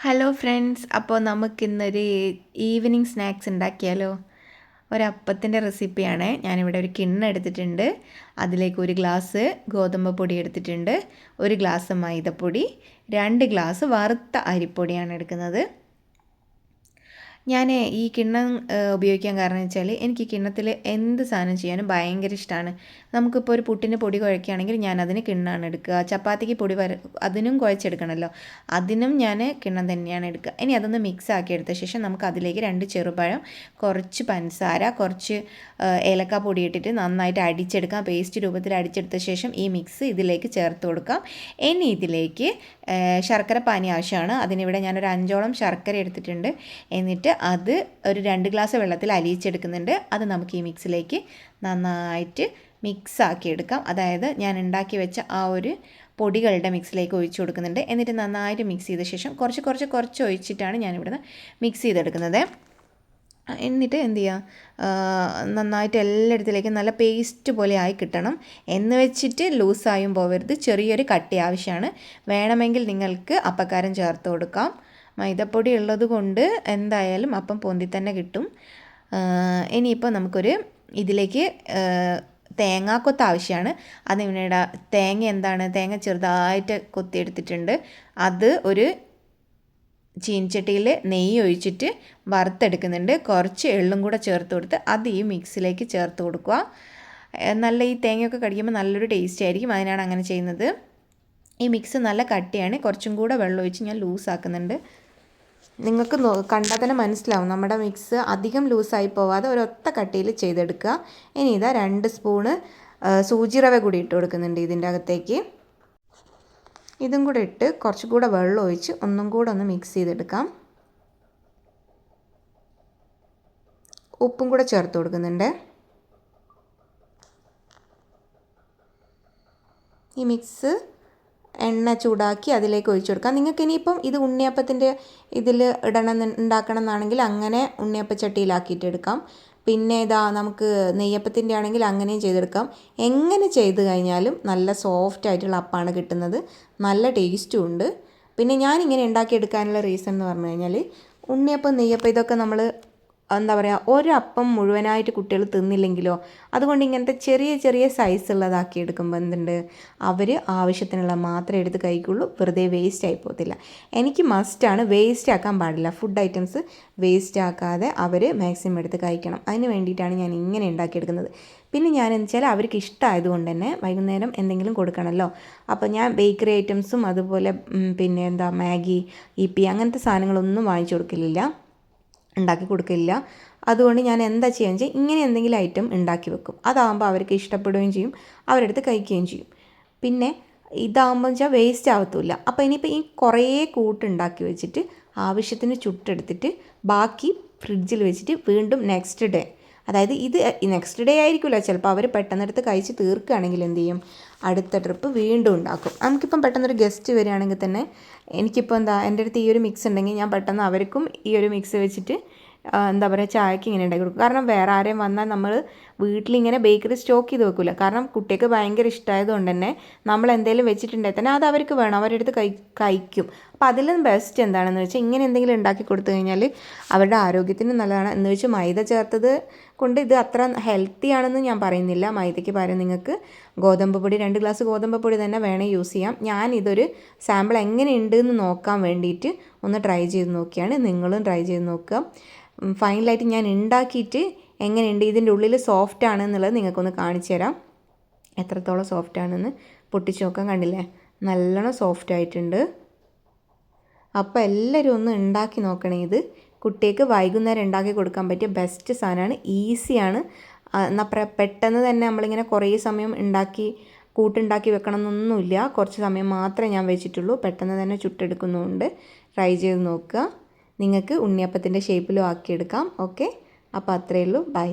Hello friends അപ്പോൾ നമുക്കിന്നൊരു evening snacks ഉണ്ടാക്കിയാലോ? ഒരപ്പത്തിന്റെ റെസിപ്പിയാണ് ഞാനിവിടെ ഒരു കിണ്ണം എടുത്തിട്ടുണ്ട്. അതിലേക്ക് ഒരു ഗ്ലാസ് ഗോതമ്പ് പൊടി എടുത്തിട്ടുണ്ട്. ഒരു ഗ്ലാസ് മൈദപ്പൊടി. രണ്ട് ഗ്ലാസ് വറുത്ത അരിപ്പൊടിയാണ് എടുക്കുന്നത്. ഞാൻ ഈ കിണ്ണം ഉപയോഗിക്കാൻ കാരണം വെച്ചാൽ എനിക്ക് കിണ്ണത്തിൽ എന്ത് സാധനം ചെയ്യാനും ഭയങ്കര ഇഷ്ടമാണ് നമുക്കിപ്പോൾ ഒരു പുട്ടിന് പൊടി കുഴക്കുകയാണെങ്കിൽ ഞാൻ അതിന് കിണ്ണാണ് എടുക്കുക. ചപ്പാത്തിക്ക് പൊടി വര അതിനും കുഴച്ചെടുക്കണമല്ലോ അതിനും ഞാൻ കിണ്ണം തന്നെയാണ് എടുക്കുക. ഇനി അതൊന്ന് മിക്സ് ആക്കി എടുത്ത ശേഷം നമുക്ക് അതിലേക്ക് രണ്ട് ചെറുപഴം കുറച്ച് പഞ്ചസാര കുറച്ച് ഏലക്ക പൊടി ഇട്ടിട്ട് നന്നായിട്ട് അടിച്ചെടുക്കാം. പേസ്റ്റ് രൂപത്തിൽ അടിച്ചെടുത്ത ശേഷം ഈ മിക്സ് ഇതിലേക്ക് ചേർത്ത് കൊടുക്കാം. ഇനി ഇതിലേക്ക് ശർക്കര പാനി ആവശ്യമാണ്. അതിനിവിടെ ഞാനൊരു അഞ്ചോളം ശർക്കര എടുത്തിട്ടുണ്ട്. എന്നിട്ട് അത് ഒരു രണ്ട് ഗ്ലാസ് വെള്ളത്തിൽ അലിയിച്ചെടുക്കുന്നുണ്ട്. അത് നമുക്ക് ഈ മിക്സിലേക്ക് നന്നായിട്ട് മിക്സ് ആക്കി എടുക്കാം അതായത് ഞാൻ ഉണ്ടാക്കി വെച്ച ആ ഒരു പൊടികളുടെ മിക്സിലേക്ക് ഒഴിച്ചു കൊടുക്കുന്നുണ്ട്. എന്നിട്ട് നന്നായിട്ട് മിക്സ് ചെയ്ത ശേഷം കുറച്ച് കുറച്ച് കുറച്ച് ഒഴിച്ചിട്ടാണ് ഞാൻ ഞാനിവിടുന്ന് മിക്സ് ചെയ്തെടുക്കുന്നത്. എന്നിട്ട് എന്ത് ചെയ്യുക നന്നായിട്ട് എല്ലായിടത്തിലേക്കും നല്ല പേസ്റ്റ് പോലെ ആയി കിട്ടണം. എന്ന് വെച്ചിട്ട് ലൂസായും പോവരുത്. ചെറിയൊരു കട്ടി ആവശ്യമാണ്. വേണമെങ്കിൽ നിങ്ങൾക്ക് അപ്പക്കാരം ചേർത്ത് കൊടുക്കാം. മൈദപ്പൊടി ഉള്ളത് കൊണ്ട് എന്തായാലും അപ്പം പൊന്തി തന്നെ കിട്ടും ഇനിയിപ്പോൾ നമുക്കൊരു ഇതിലേക്ക് തേങ്ങാക്കൊത്ത് ആവശ്യമാണ് അതിവിടെ തേങ്ങ എന്താണ്? തേങ്ങ ചെറുതായിട്ട് കൊത്തിയെടുത്തിട്ടുണ്ട്. അത് ഒരു ചീനച്ചട്ടിയിൽ നെയ്യ് ഒഴിച്ചിട്ട് വറുത്തെടുക്കുന്നുണ്ട്. കുറച്ച് എള്ളും കൂടെ ചേർത്ത് കൊടുത്ത് അത് ഈ മിക്സിലേക്ക് ചേർത്ത് കൊടുക്കുക. നല്ല ഈ തേങ്ങയൊക്കെ കടിക്കുമ്പോൾ നല്ലൊരു ടേസ്റ്റ് ആയിരിക്കും. അതിനാണ് അങ്ങനെ ചെയ്യുന്നത്. ഈ മിക്സ് നല്ല കട്ടിയാണ്. കുറച്ചും കൂടെ വെള്ളം ഒഴിച്ച് ഞാൻ ലൂസാക്കുന്നുണ്ട്. നിങ്ങൾക്ക് കണ്ടാൽ തന്നെ മനസ്സിലാവും. നമ്മുടെ മിക്സ് അധികം ലൂസായി പോവാതെ ഒരൊത്ത കട്ടിയിൽ ചെയ്തെടുക്കുക. ഇനി ഇതാ രണ്ട് സ്പൂണ് സൂചി റവ കൂടി ഇട്ട് കൊടുക്കുന്നുണ്ട് ഇതിന്റെ അകത്തേക്ക്. ഇതും കൂടെ ഇട്ട് കുറച്ചും കൂടെ വെള്ളം ഒഴിച്ച് ഒന്നും കൂടെ ഒന്ന് മിക്സ് ചെയ്തെടുക്കാം. ഉപ്പും കൂടെ ചേർത്ത് കൊടുക്കുന്നുണ്ട്. ഈ മിക്സ് എണ്ണ ചൂടാക്കി അതിലേക്ക് ഒഴിച്ചു കൊടുക്കാം. നിങ്ങൾക്ക് ഇനിയിപ്പം ഇത് ഉണ്ണിയപ്പത്തിന്റെ ഇതിൽ ഇടണം ഉണ്ടാക്കണം എന്നാണെങ്കിൽ അങ്ങനെ ഉണ്ണിയപ്പച്ചട്ടിയിലാക്കിയിട്ട് എടുക്കാം. പിന്നെ ഇതാ നമുക്ക് നെയ്യപ്പത്തിന്റെ ആണെങ്കിൽ അങ്ങനെയും ചെയ്തെടുക്കാം. എങ്ങനെ ചെയ്ത് കഴിഞ്ഞാലും നല്ല സോഫ്റ്റ് ആയിട്ടുള്ള അപ്പാണ് കിട്ടുന്നത്. നല്ല ടേസ്റ്റും ഉണ്ട്. പിന്നെ ഞാൻ ഞാനിങ്ങനെ ഉണ്ടാക്കിയെടുക്കാനുള്ള റീസൺ എന്ന് പറഞ്ഞു കഴിഞ്ഞാൽ ഉണ്ണിയപ്പം നെയ്യപ്പം ഇതൊക്കെ നമ്മൾ എന്താ പറയുക ഒരപ്പം മുഴുവനായിട്ട് കുട്ടികൾ തിന്നില്ലെങ്കിലോ അതുകൊണ്ട് ഇങ്ങനത്തെ ചെറിയ ചെറിയ സൈസ് ഉള്ളതാക്കി എടുക്കുമ്പോൾ എന്തുണ്ട്? അവർ ആവശ്യത്തിനുള്ള മാത്രമേ എടുത്ത് കഴിക്കുള്ളൂ വെറുതെ വേസ്റ്റ് ആയി പോകത്തില്ല. എനിക്ക് മസ്റ്റാണ് വേസ്റ്റ് ആക്കാൻ പാടില്ല. ഫുഡ് ഐറ്റംസ് വേസ്റ്റ് ആക്കാതെ അവർ മാക്സിമം എടുത്ത് കഴിക്കണം. അതിന് വേണ്ടിയിട്ടാണ് ഞാൻ ഇങ്ങനെ ഉണ്ടാക്കിയെടുക്കുന്നത്. പിന്നെ ഞാൻ എന്ന് വെച്ചാൽ അവർക്ക് ഇഷ്ടമായതുകൊണ്ട് തന്നെ വൈകുന്നേരം എന്തെങ്കിലും കൊടുക്കണമല്ലോ അപ്പോൾ ഞാൻ ബേക്കറി ഐറ്റംസും അതുപോലെ പിന്നെ എന്താ മാഗി ഇപ്പി അങ്ങനത്തെ സാധനങ്ങളൊന്നും വാങ്ങിച്ചു കൊടുക്കലില്ല. ഉണ്ടാക്കി കൊടുക്കില്ല. അതുകൊണ്ട് ഞാൻ എന്താ ചെയ്യുക വെച്ചാൽ ഇങ്ങനെ എന്തെങ്കിലും ഐറ്റം ഉണ്ടാക്കി വെക്കും. അതാകുമ്പോൾ അവർക്ക് ഇഷ്ടപ്പെടുകയും ചെയ്യും. അവരെടുത്ത് കഴിക്കുകയും ചെയ്യും. പിന്നെ ഇതാകുമ്പോൾ വെച്ചാൽ വേസ്റ്റ് ആവത്തില്ല. അപ്പോൾ ഇനിയിപ്പോൾ ഈ കുറേ കൂട്ടുണ്ടാക്കി വെച്ചിട്ട് ആവശ്യത്തിന് ചുട്ടെടുത്തിട്ട് ബാക്കി ഫ്രിഡ്ജിൽ വെച്ചിട്ട് വീണ്ടും നെക്സ്റ്റ് ഡേ അതായത് ഇത് നെക്സ്റ്റ് ഡേ ആയിരിക്കില്ല ചിലപ്പോൾ അവർ പെട്ടെന്നെടുത്ത് കഴിച്ച് തീർക്കുകയാണെങ്കിൽ എന്ത് ചെയ്യും? അടുത്ത ട്രിപ്പ് വീണ്ടും ഉണ്ടാക്കും. നമുക്കിപ്പം പെട്ടെന്നൊരു ഗസ്റ്റ് വരികയാണെങ്കിൽ തന്നെ എനിക്കിപ്പോൾ എന്താ എന്റെ അടുത്ത് ഈ ഒരു മിക്സ് ഉണ്ടെങ്കിൽ ഞാൻ പെട്ടെന്ന് അവർക്കും ഈ ഒരു മിക്സ് വെച്ചിട്ട് എന്താ പറയുക ചായക്ക് ഇങ്ങനെ ഉണ്ടാക്കി കൊടുക്കും. കാരണം വേറെ ആരെയും വന്നാൽ നമ്മൾ വീട്ടിലിങ്ങനെ ബേക്കറി സ്റ്റോക്ക് ചെയ്ത് വെക്കില്ല കാരണം കുട്ടികൾക്ക് ഭയങ്കര ഇഷ്ടമായതുകൊണ്ട് തന്നെ നമ്മൾ എന്തെങ്കിലും വെച്ചിട്ടുണ്ടെങ്കിൽ തന്നെ അത് അവർക്ക് വേണം. അവരുടെ അടുത്ത് കഴി കഴിക്കും. അപ്പോൾ അതിലും ബെസ്റ്റ് എന്താണെന്ന് വെച്ചാൽ ഇങ്ങനെ എന്തെങ്കിലും ഉണ്ടാക്കി കൊടുത്തു കഴിഞ്ഞാൽ അവരുടെ ആരോഗ്യത്തിന് നല്ലതാണ്. എന്ന് വെച്ചാൽ മൈദ ചേർത്തത് കൊണ്ട് ഇത് അത്ര ഹെൽത്തി ആണെന്ന് ഞാൻ പറയുന്നില്ല. മൈദയ്ക്ക് പകരം നിങ്ങൾക്ക് ഗോതമ്പ് പൊടി രണ്ട് ഗ്ലാസ് ഗോതമ്പ് പൊടി തന്നെ വേണേൽ യൂസ് ചെയ്യാം. ഞാൻ ഇതൊരു സാമ്പിൾ എങ്ങനെയുണ്ട് എന്ന് നോക്കാൻ വേണ്ടിയിട്ട് ഒന്ന് ട്രൈ ചെയ്ത് നോക്കിയാണ്. നിങ്ങളും ട്രൈ ചെയ്ത് നോക്കുക. ഫൈനലായിട്ട് ഞാൻ ഉണ്ടാക്കിയിട്ട് എങ്ങനെയുണ്ട്? ഇതിന്റെ ഉള്ളിൽ സോഫ്റ്റ് ആണ് എന്നുള്ളത് നിങ്ങൾക്കൊന്ന് കാണിച്ചു തരാം. എത്രത്തോളം സോഫ്റ്റ് ആണെന്ന് പൊട്ടിച്ച് നോക്കാൻ കണ്ടില്ലേ? നല്ലോണം സോഫ്റ്റ് ആയിട്ടുണ്ട്. അപ്പോൾ എല്ലാവരും ഒന്ന് ഉണ്ടാക്കി നോക്കണേ ഇത്. കുട്ടിക്ക് വൈകുന്നേരം ഉണ്ടാക്കി കൊടുക്കാൻ പറ്റിയ ബെസ്റ്റ് സാധനമാണ്. ഈസിയാണ് എന്നാൽ പെട്ടെന്ന് തന്നെ നമ്മളിങ്ങനെ കുറേ സമയം ഉണ്ടാക്കി കൂട്ടുണ്ടാക്കി വെക്കണം എന്നൊന്നുമില്ല കുറച്ച് സമയം മാത്രമേ ഞാൻ വെച്ചിട്ടുള്ളൂ. പെട്ടെന്ന് തന്നെ ചുട്ടെടുക്കുന്നുണ്ട്. ട്രൈ ചെയ്ത് നോക്കുക. നിങ്ങൾക്ക് ഉണ്ണിയപ്പത്തിന്റെ ഷേപ്പിലും ആക്കിയെടുക്കാം. ഓക്കെ അപ്പോൾ അത്രയേ ഉള്ളൂ. ബൈ.